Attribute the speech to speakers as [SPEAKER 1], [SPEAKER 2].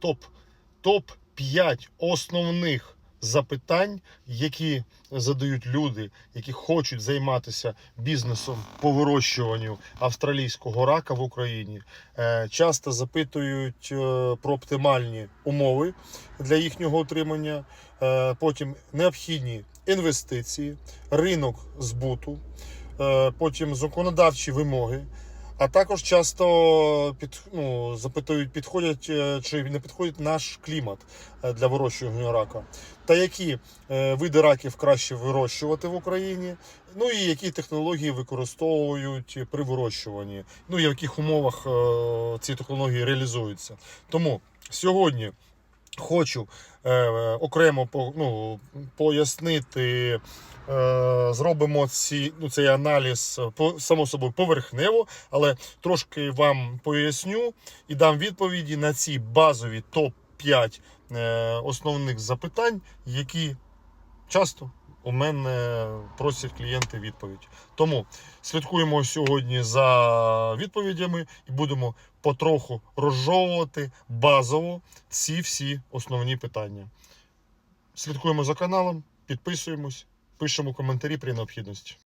[SPEAKER 1] топ, топ 5 основних запитань, які задають люди, які хочуть займатися бізнесом по вирощуванню австралійського рака в Україні. Е, Часто запитують е, про оптимальні умови для їхнього утримання, е, потім необхідні інвестиції, ринок збуту, потім законодавчі вимоги. А також часто під, ну, запитують, підходять е, чи не підходить наш клімат е, для вирощування рака, та які е, види раків краще вирощувати в Україні, ну і які технології використовують при вирощуванні, ну і в яких умовах ці технології реалізуються. Тому сьогодні хочу е, окремо по, ну, пояснити. Е, зробимо ці, ну, цей аналіз е, само собою поверхнево, але трошки вам поясню і дам відповіді на ці базові топ-5 е, основних запитань, які часто у мене просять клієнти відповідь. Тому слідкуємо сьогодні за відповідями і будемо потроху розжовувати базово ці всі основні питання. Слідкуємо за каналом, підписуємось, пишемо коментарі при необхідності.